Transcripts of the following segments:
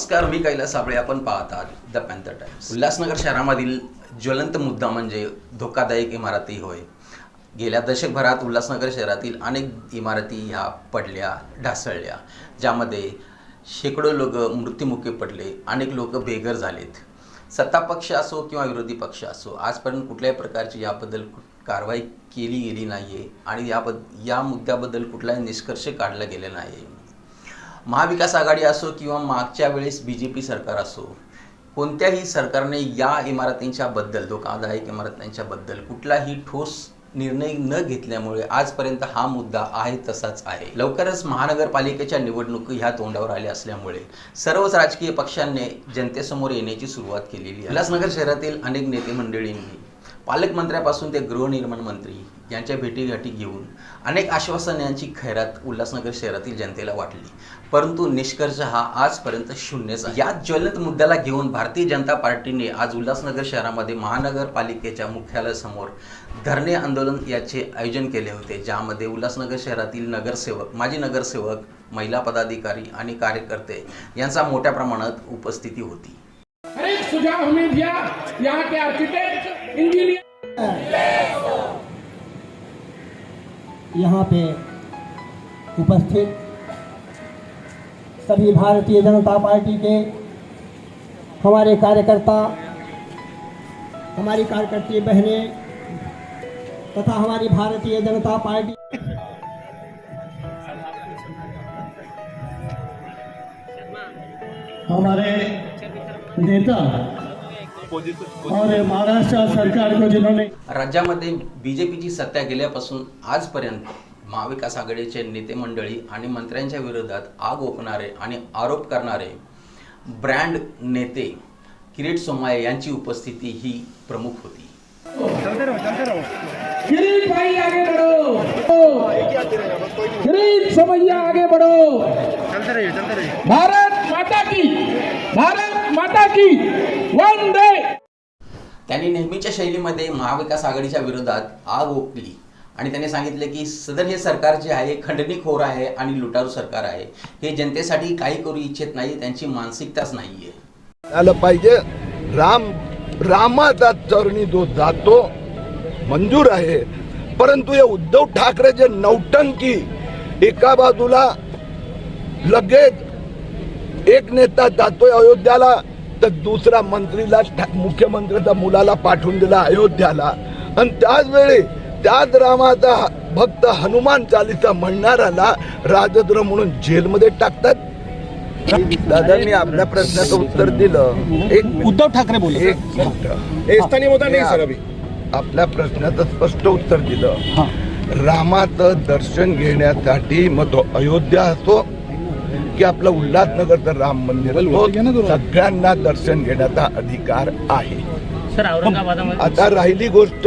नमस्कार मी कैलास साबळे. आपण पाहतात द पॅन्थर टाइम्स उल्हासनगर शहरामधील ज्वलंत मुद्दा म्हणजे धोकादायक इमारती होय. गेल्या दशकभरात उल्हासनगर शहरातील अनेक इमारती ह्या पडल्या ढासळल्या ज्यामध्ये शेकडो लोक मृत्युमुखी पडले अनेक लोक बेघर झालेत. सत्ता पक्ष असो किंवा विरोधी पक्ष असो आजपर्यंत कुठल्याही प्रकारची याबद्दल कारवाई केली गेली नाही आहे आणि याबद या मुद्द्याबद्दल कुठलाही निष्कर्ष काढला गेलेला नाही महाविकास आघाडी असो किंवा मागच्या वेळेस बी जे पी सरकार असो कोणत्याही सरकारने या इमारतींच्या बद्दल धोकादायक इमारतींच्या बद्दल कुठलाही ठोस निर्णय न घेतल्यामुळे आजपर्यंत हा मुद्दा आहे तसाच आहे. लवकरच महानगरपालिकेच्या निवडणुकी ह्या तोंडावर आल्या असल्यामुळे सर्वच राजकीय पक्षांनी जनतेसमोर येण्याची सुरुवात केलेली आहे. उल्हासनगर शहरातील अनेक नेते मंडळींनी पालकमंत्र्यापासून ते गृहनिर्माण मंत्री यांच्या भेटीगाठी घेऊन अनेक आश्वासनांची खैरात उल्हासनगर शहरातील जनतेला वाटली. परंतु निष्कर्ष हा आजपर्यंत शून्यच या ज्वलंत मुद्द्याला घेऊन भारतीय जनता पार्टीने आज उल्हासनगर शहरामध्ये महानगरपालिकेच्या मुख्यालयासमोर धरणे आंदोलन याचे आयोजन केले होते ज्यामध्ये उल्हासनगर शहरातील नगरसेवक माजी नगरसेवक महिला पदाधिकारी आणि कार्यकर्ते यांचा मोठ्या प्रमाणात उपस्थिती होती. सुझाव हमें दिया यहाँ के आर्किटेक्ट यहाँ पे उपस्थित सभी भारतीय जनता पार्टी के हमारे कार्यकर्ता, हमारी कार्यकर्ती बहनें तथा हमारी भारतीय जनता पार्टी हमारे नेता और महाराष्ट्र सरकार को जिन्होंने राज्यामध्ये बी जे पीची सत्ता गेल्यापासून आजपर्यंत महाविकास आघाडीचे नेते मंडळी आणि मंत्र्यांच्या विरोधात आग ओकणारे आणि आरोप करणारे ब्रँड नेते किरीट सोमाये यांची उपस्थिती ही प्रमुख होती. किरीट भाई आगे बढ़ो! किरीट समैया आगे बढ़ो! भारत माता की भारत माता की वंदे! त्यांनी नेहमीच्या शैलीमध्ये महाविकास आघाडीच्या विरोधात आग ओकली. आणि त्यांनी सांगितले की सदर हे सरकार जे आहे खंडणीखोर आहे आणि लुटारू सरकार आहे. हे जनतेसाठी काही करू इच्छित नाही त्यांची मानसिकताच नाही आहे आलं पाहिजे. राम रामाचा चरणी जो जातो मंजूर आहे. परंतु हे उद्धव ठाकरे जे नौटंकी एका बाजूला लगेच एक नेता जातोय अयोध्याला तर दुसरा मंत्रीला मुख्यमंत्र्याच्या मुलाला पाठवून दिला अयोध्याला. आणि त्याच वेळी त्याच रामाचा भक्त हनुमान चालीसा म्हणणाऱ्याला राजद्र म्हणून जेलमध्ये टाकतात. दादा मी आपल्या प्रश्नाचं उत्तर दिलं. एक उद्धव ठाकरे बोले एक मिनिट. आपल्या प्रश्नाचं स्पष्ट उत्तर दिलं. रामाचं दर्शन घेण्यासाठी मग तो अयोध्या असो की आपलं उल्हासनगरचं राम मंदिर सगळ्यांना दर्शन घेण्याचा अधिकार आहे. सर औरंगाबादामध्ये आता राहिली गोष्ट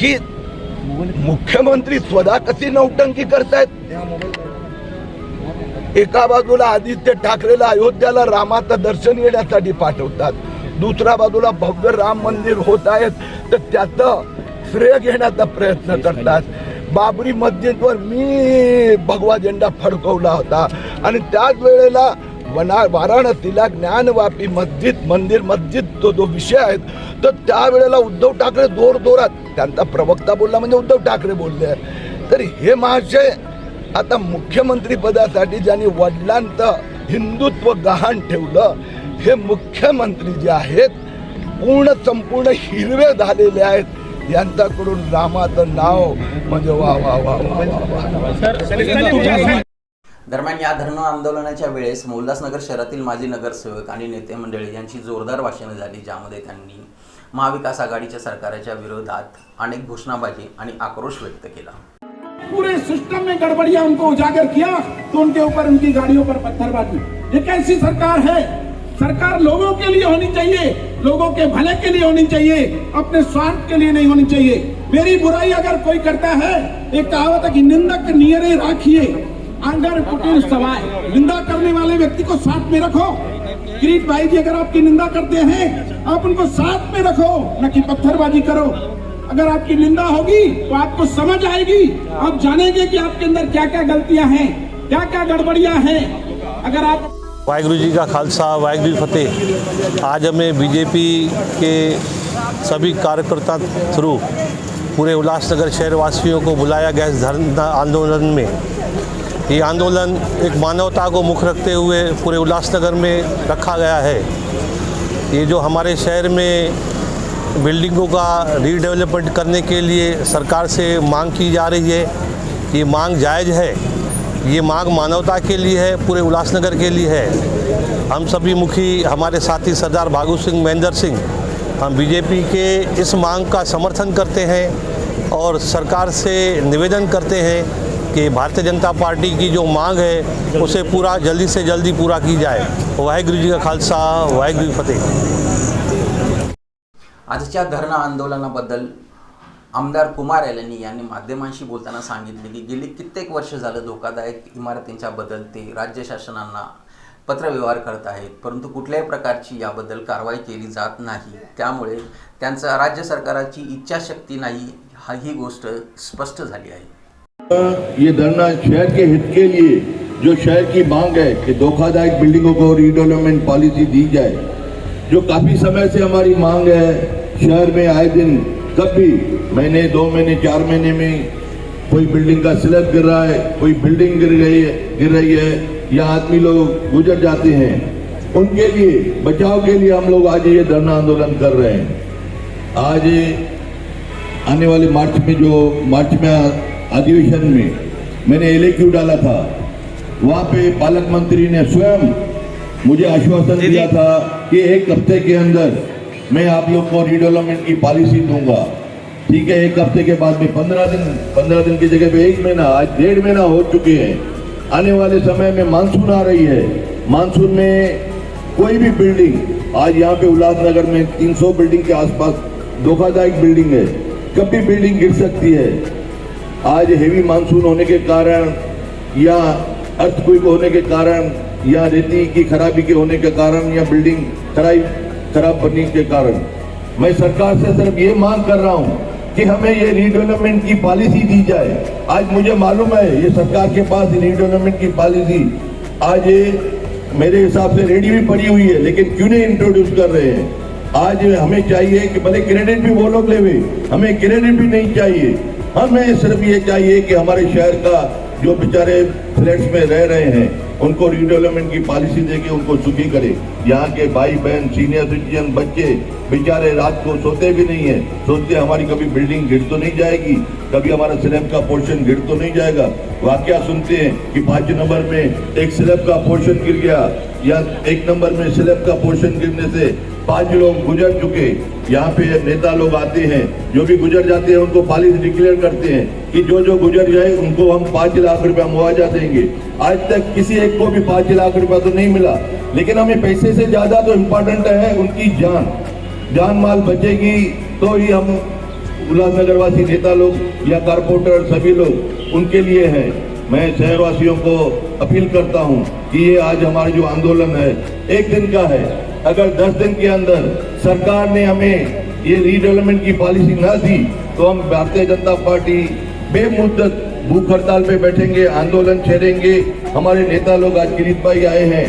की मुख्यमंत्री स्वतः कशी नौटंकी करतायत? एका बाजूला आदित्य ठाकरेला अयोध्याला रामाचं दर्शन घेण्यासाठी पाठवतात. दुसऱ्या बाजूला भव्य राम मंदिर होत आहेत. तर त्याचं श्रेय घेण्याचा प्रयत्न करतात. बाबरी मस्जिदवर मी भगवा झेंडा फडकवला होता. आणि त्याच वेळेला वना वाराणसीला ज्ञानवापी मस्जिद मंदिर मस्जिद तो जो विषय आहे तर त्यावेळेला उद्धव ठाकरे जोर जोरात त्यांचा प्रवक्ता बोलला म्हणजे उद्धव ठाकरे बोलले. तर हे महाशय आता मुख्यमंत्री पदासाठी ज्यांनी वडिलांचं हिंदुत्व गहाण ठेवलं हे मुख्यमंत्री जे आहेत पूर्ण संपूर्ण हिरवे झालेले आहेत. यांच्याकडून रामाचं नाव म्हणजे वा वा वा वा दरम्यान या धरणं आंदोलनाच्या वेळेस उल्हासनगर शहरातील माजी नगरसेवक आणि नेते मंडळी यांची जोरदार भाषणे झाली ज्यामध्ये त्यांनी महाविकास आघाडीच्या सरकारच्या विरोधात अनेक घोषणाबाजी आणि आक्रोश व्यक्त केला. पूरे सिस्टम में गड़बड़ियां उनको उजागर किया तो उनके ऊपर उनकी गाड़ियों पर पत्थरबाजी ये कैसी सरकार है? सरकार लोगों के लिए होनी चाहिए, लोगों के भले के लिए होनी चाहिए, अपने स्वार्थ के लिए नहीं होनी चाहिए। मेरी बुराई अगर कोई करता है, एक कहावत है कि निंदक नियरे राखिए। आंगर कुटिल सवाए। निंदा करने वाले व्यक्ति को साथ में रखो। किरीट भाई जी, अगर आपकी निंदा करते हैं, आप उनको साथ में रखो, न कि पत्थरबाजी करो। अगर आपकी निंदा होगी तो आपको समझ आएगी। आप जानेंगे कि आपके अंदर क्या क्या गलतियाँ हैं क्या क्या गड़बड़ियाँ हैं। अगर आप वाहिगुरु जी का खालसा, वाहिगुरु जी फतेह। आज हमें बीजेपी के सभी कार्यकर्ता थ्रू पूरे उल्लासनगर शहरवासियों को बुलाया गया इस धरना आंदोलन में। ये आंदोलन एक मानवता को मुख रखते हुए पूरे उल्लासनगर में रखा गया है। ये जो हमारे शहर में बिल्डिंगों का रीडेवलपमेंट करने के लिए सरकार से मांग की जा रही है, ये मांग जायज़ है। ये मांग मानवता के लिए है, पूरे उल्लासनगर के लिए है। हम सभी मुखी, हमारे साथी सरदार भागू सिंह, महेंद्र सिंह, हम बीजेपी के इस मांग का समर्थन करते हैं और सरकार से निवेदन करते हैं कि भारतीय जनता पार्टी की जो मांग है, उसे पूरा जल्दी से जल्दी पूरा की जाए। वाहिगुरु जी का खालसा, वाहिगुरु फतेह। आजच्या धरणा आंदोलनाबद्दल आमदार कुमार एलनी यांनी माध्यमांशी बोलताना सांगितले की गेली कित्येक वर्ष झालं धोकादायक इमारतींच्या बदलते राज्य शासनांना पत्रव्यवहार करत आहेत परंतु कुठल्याही प्रकारची याबद्दल कारवाई केली जात नाही. त्यामुळे त्यांचा राज्य सरकाराची इच्छाशक्ती नाही हा ही गोष्ट स्पष्ट झाली आहे. ये धरना शहर के हित के लिए जो शहर की मांग है कि धोखादायक बिल्डिंगों को रिडेवलपमेंट पॉलिसी दी जाए जो काफी समय से हमारी मांग है शहर में आए दिन कब भी महीने दो महीने चार महीने में कोई बिल्डिंग का स्लैब गिर रहा है कोई बिल्डिंग गिर गई है गिर रही है या आदमी लोग गुजर जाते हैं उनके लिए बचाव के लिए हम लोग आज ये धरना आंदोलन कर रहे हैं। आज आने वाले मार्च में जो मार्च में अधिवेशन में मैंने एल डाला था वहाँ पे पालक मंत्री ने स्वयं मुझे आश्वासन दिया था कि एक हफ़्ते के अंदर मैं आप लोग को रिडेवलपमेंट की पॉलिसी दूँगा। ठीक है, एक हफ़्ते के बाद में पंद्रह दिन पंद्रह दिन की जगह पे एक महीना, आज डेढ़ महीना हो चुके हैं। आने वाले समय में मानसून आ रही है। मानसून में कोई भी बिल्डिंग आज यहाँ पे उल्लासनगर में 300 बिल्डिंग के आसपास धोखादायक बिल्डिंग है। कभी बिल्डिंग गिर सकती है। आज हेवी मानसून होने के कारण या अर्थक्विक होने के कारण या रेती की खराबी के होने के कारण या बिल्डिंग खराब खराब बनने के कारण। मैं सरकार से सिर्फ़ ये मांग कर रहा हूँ कि हमें ये रीडेवलपमेंट की पॉलिसी दी जाए। आज मुझे मालूम है, ये सरकार के पास रीडेवलपमेंट की पॉलिसी आज ये मेरे हिसाब से रेडी भी पड़ी हुई है, लेकिन क्यों नहीं इंट्रोड्यूस कर रहे हैं? आज हमें चाहिए कि भले क्रेडिट भी वो लोग लेवे, हमें क्रेडिट भी नहीं चाहिए। हमें सिर्फ़ ये चाहिए कि हमारे शहर का, जो बेचारे फ्लैट्स में रह रहे हैं उनको रिडेवलपमेंट की पॉलिसी देके उनको सुखी करे। यहाँ के भाई बहन सीनियर सिटीजन बच्चे, बेचारे रात को सोते भी नहीं है। सोचते हमारी कभी बिल्डिंग गिर तो नहीं जाएगी, कभी हमारा स्लैब का पोर्शन गिर तो नहीं जाएगा। वाक्य सुनते हैं कि पाँच नंबर में एक स्लैब का पोर्शन गिर गया। या एक नंबर में स्लैब का पोर्शन गिरने से पाँच लोग गुजर चुके। यहाँ पे नेता लोग आते हैं, जो भी गुजर जाते हैं, उनको पॉलिसी डिक्लेयर करते हैं कि जो जो गुजर जाए, उनको हम पाँच लाख रुपया मुआवजा देंगे। आज तक किसी एक को भी पाँच लाख रुपया तो नहीं मिला। लेकिन हमें पैसे से ज़्यादा तो इम्पोर्टेंट है उनकी जान। जान माल बचेगी तो ही हम उल्लासनगर वासी नेता लोग या कारपोरेटर सभी लोग उनके लिए हैं। मैं शहरवासियों को अपील करता हूँ कि ये आज हमारा जो आंदोलन है, एक दिन का है। अगर दस दिन के अंदर सरकार ने हमें ये रीडेवलपमेंट की पॉलिसी ना दी तो हम भारतीय जनता पार्टी बेमुद्दत भूख हड़ताल पे बैठेंगे, आंदोलन छेड़ेंगे। हमारे नेता लोग आज किरीट भाई आए हैं।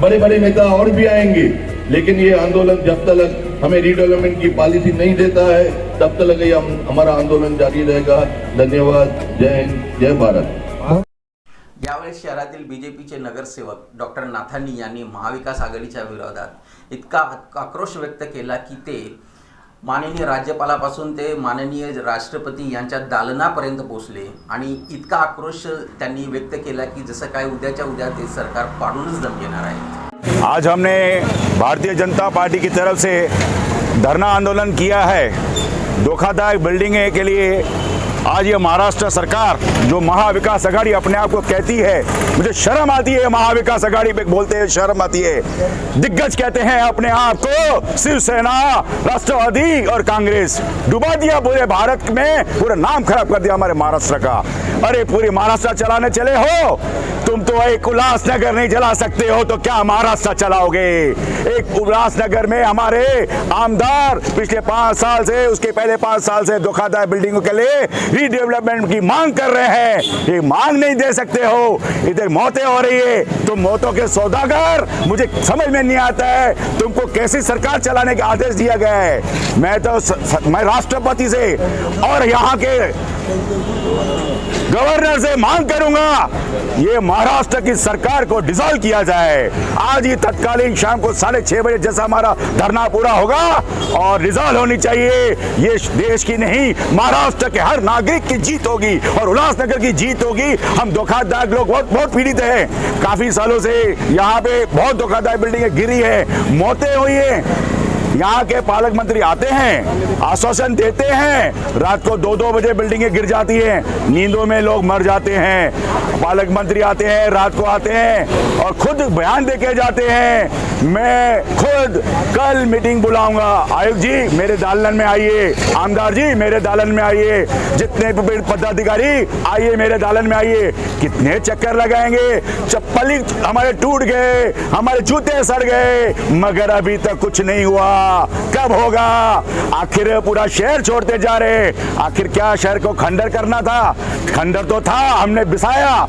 बड़े बड़े नेता और भी आएँगे। लेकिन ये आंदोलन जब तक हमें रीडेवलपमेंट की पॉलिसी नहीं देता है, तब तक ये हम, हमारा आंदोलन जारी रहेगा। धन्यवाद। जय हिंद, जय भारत। यावेळेस शहरातील बीजेपीचे नगरसेवक डॉक्टर नाथानी यांनी महाविकास आघाडीच्या विरोधात इतका आक्रोश व्यक्त केला की ते माननीय राज्यपालापासून ते माननीय राष्ट्रपती यांच्या दालनापर्यंत पोहोचले. आणि इतका आक्रोश त्यांनी व्यक्त केला की जसं काय उद्याच्या उद्या ते सरकार पाडूनच दम घेणार आहे. आज हमने भारतीय जनता पार्टी की तरफ से धरना आंदोलन किया है. धोखादायक बिल्डिंग के लिए आज ये महाराष्ट्र सरकार जो महाविकास आघाड़ी अपने आप को कहती है, मुझे शर्म आती है, महाविकास आघाड़ी पे बोलते हैं, शर्म आती है। दिग्गज कहते हैं अपने आप को, शिवसेना, राष्ट्रवादी और कांग्रेस। डुबा दिया पूरे भारत में, पूरा नाम खराब कर दिया हमारे महाराष्ट्र का। अरे पूरी महाराष्ट्र चलाने चले हो तुम तो एक उल्लासनगर नहीं चला सकते हो तो क्या महाराष्ट्र चलाओगे? एक उल्लासनगर में हमारे आमदार पिछले पाँच साल से उसके पहले पाँच साल से धोखादार बिल्डिंगों के लिए रीडेवलपमेंट की मांग कर रहे हैं। ये मांग नहीं दे सकते हो। इधर मौतें हो रही है तुम मौतों के सौदागर मुझे समझ में नहीं आता है तुमको कैसी सरकार चलाने का आदेश दिया गया है? मैं तो स, स, मैं राष्ट्रपति से और यहाँ के गवर्नर से मांग करूँगा, ये महाराष्ट्र की सरकार को डिसॉल्व किया जाए। आज ही तत्कालीन शाम को साढ़े छह बजे जैसा हमारा धरना पूरा होगा और रिजॉल्व होनी चाहिए। ये देश की नहीं, महाराष्ट्र के हर नागरिक की जीत होगी और उल्लासनगर की जीत होगी। हम धोखादायक लोग बहुत बहुत पीड़ित हैं। काफ़ी सालों से यहाँ पे बहुत धोखादायक बिल्डिंगें गिरी है। मौतें हुई है। यहाँ के पालक मंत्री आते हैं, आश्वासन देते हैं, रात को दो दो बजे बिल्डिंगें गिर जाती हैं, नींदों में लोग मर जाते हैं, पालक मंत्री आते हैं, रात को आते हैं और खुद बयान देके जाते हैं, मैं खुद कल मीटिंग बुलाऊँगा। आयुक्त जी, मेरे दालन में आइए, आमदार जी, मेरे दालन में आइए, जितने पदाधिकारी, आइए मेरे दालन में आइए। कितने चक्कर लगाएँगे? चप्पल हमारे टूट गए, हमारे जूते सड़ गए, मगर अभी तक कुछ नहीं हुआ। कब होगा? आखिर पूरा शहर छोड़ते जा रहे आखिर क्या शहर को खंडर करना था? खंडर तो था, हमने बिसाया।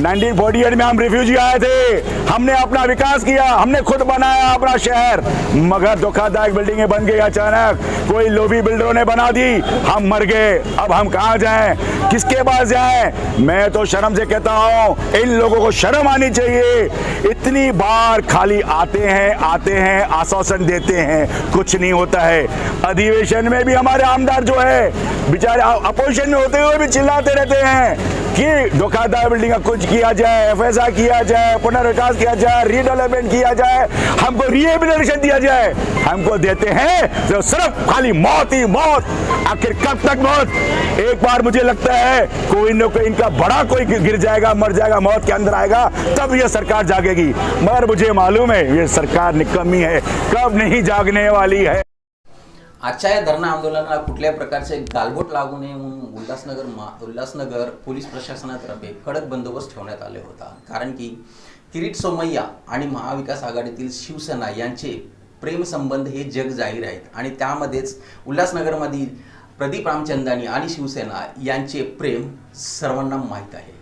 नाइनटीन फोर्टी में हम रिफ्यूजी आए थे। हमने अपना विकास किया, हमने खुद बनाया अपना शहर। मगर धोखादायक बिल्डिंगें बन गई अचानक। कोई लोभी बिल्डरों ने बना दी, हम मर गए। अब हम कहाँ जाएँ? किसके पास जाएँ? मैं तो शर्म से कहता हूँ, इन लोगों को शर्म आनी चाहिए। इतनी बार खाली आते हैं आते हैं, आश्वासन देते हैं, कुछ नहीं होता है। अधिवेशन में भी हमारे आमदार जो है, बेचारे अपोजिशन में होते हुए भी चिल्लाते रहते हैं। कि धोखादार बिल्डिंग का कुछ किया जाए एफ़ किया जाए, पुनर्विकास किया जाए रीडेवलपमेंट किया जाए, हमको रिहेबिलिटेशन दिया जाए, हमको देते हैं तो सिर्फ़ खाली मौत ही मौत। आखिर कब तक मौत? एक बार मुझे लगता है कोई न कोई इनका बड़ा कोई गिर जाएगा, मर जाएगा, मौत के अंदर आएगा, तब यह सरकार जागेगी। मगर मुझे मालूम है ये सरकार निकम्मी है, कब नहीं जागने वाली है। आजच्या या धरणा आंदोलनाला कुठल्याही प्रकारचे गालबोट लागू नये उल्हासनगर मा उल्हासनगर पोलीस प्रशासनातर्फे कडक बंदोबस्त ठेवण्यात आले होता. कारण की किरीट सोमय्या आणि महाविकास आघाडीतील शिवसेना यांचे प्रेमसंबंध हे जग जाहीर आहेत. आणि त्यामध्येच उल्हासनगरमधील प्रदीप रामचंदानी आणि शिवसेना यांचे प्रेम सर्वांना माहीत आहे.